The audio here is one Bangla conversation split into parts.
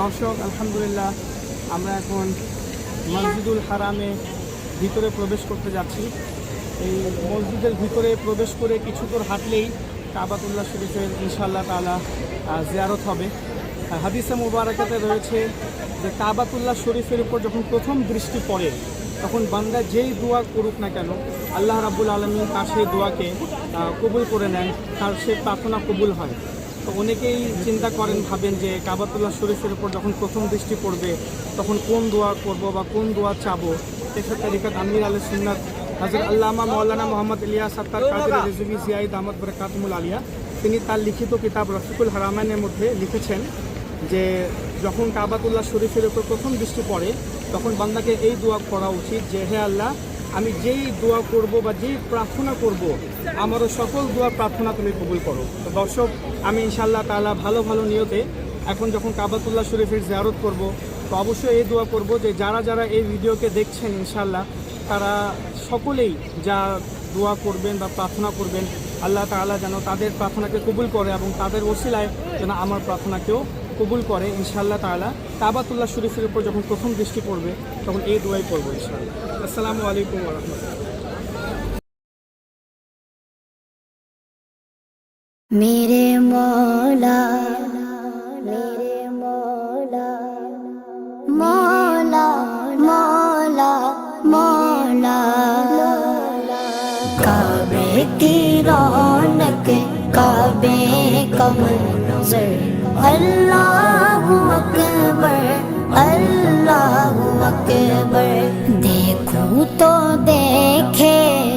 দর্শক, আলহামদুলিল্লাহ, আমরা এখন মসজিদুল হারামে ভিতরে প্রবেশ করতে যাচ্ছি। এই মসজিদের ভিতরে প্রবেশ করে কিছু দূর হাঁটলেই কাবাতুল্লাহ শরীফের ইনশাআল্লাহ তালা জিয়ারত হবে। হাদিসে মুবারাকাতে রয়েছে যে কাবাতুল্লাহ শরীফের উপর যখন প্রথম দৃষ্টি পড়ে, তখন বান্দা যেই দোয়া করুক না কেন, আল্লাহ রাবুল আলমী তার সেই দোয়াকে কবুল করে নেন, তার সে প্রার্থনা কবুল হয়। তো অনেকেই চিন্তা করেন ভাবেন যে কাবাতুল্লাহ শরীফের উপর যখন প্রথম দৃষ্টি পড়বে তখন কোন দোয়া করব বা কোন দোয়া চাবো? সেক্ষেত্রে রিকাত আমির আলী সুন্নাত হাজর আল্লামা মৌলানা মোহাম্মদ ইলিয়া সত্তার কাদের রেজবি জিয়াইদ আহমদ বরকাতমুল আলিয়া তিনি তার লিখিত কিতাব রফিকুল হারামানের মধ্যে লিখেছেন যে যখন কাবাতুল্লাহ শরীফের উপর প্রথম দৃষ্টি পড়ে তখন বান্দাকে এই দোয়া করা উচিত যে হে আল্লাহ আমি যেই দোয়া করব বা যেই প্রার্থনা করব, আমারও সকল দোয়া প্রার্থনা তুমি কবুল করো। তো দর্শক, আমি ইনশাল্লাহ তাআলা ভালো ভালো নিয়তে এখন যখন কাবাতুল্লাহ শরীফের জিয়ারত করব, তো অবশ্যই এই দোয়া করব যে যারা যারা এই ভিডিওকে দেখছেন ইনশাল্লাহ তারা সকলেই যা দোয়া করবেন বা প্রার্থনা করবেন, আল্লাহ তাআলা যেন তাদের প্রার্থনাকে কবুল করে এবং তাদের ওসিলায় যেন আমার প্রার্থনাকেও কবুল করে ইনশাআল্লাহ তাআলা কাবাতুল্লাহ শরীফের উপর যখন প্রথম দৃষ্টি পড়বে তখন এই দোয়াই করবো ইনশাআল্লাহ আসসালামু আলাইকুম রহমতুল্লাহ मेरे मौला मेरे मौला मौला मौला मौला काबे की रौनक काबे का मंजर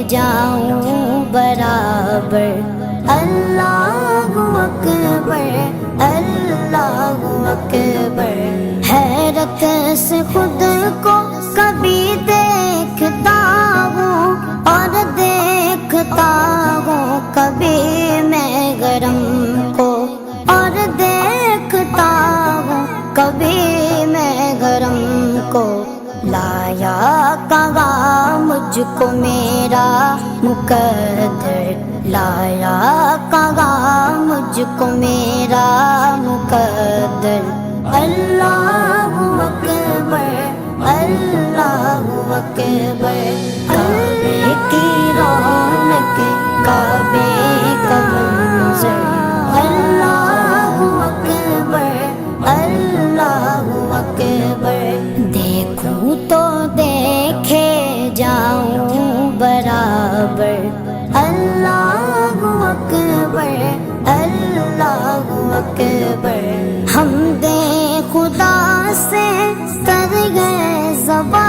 جاؤں برابر۔ اللہ اکبر اللہ اکبر۔ حیرت سے خود کو کبھی دیکھتا ہوں اور دیکھتا ہوں کبھی میں گرم کو۔ اور دیکھتا ہوں کبھی میں گرم کو۔ آج کو میرا مقدر لایا کہا مجھ کو میرا مقدر؟ اللہ اکبر اللہ اکبر، اللہ اکبر اللہ اکبر اللہ اکبر ہم دے خدا سے کر گئے زبان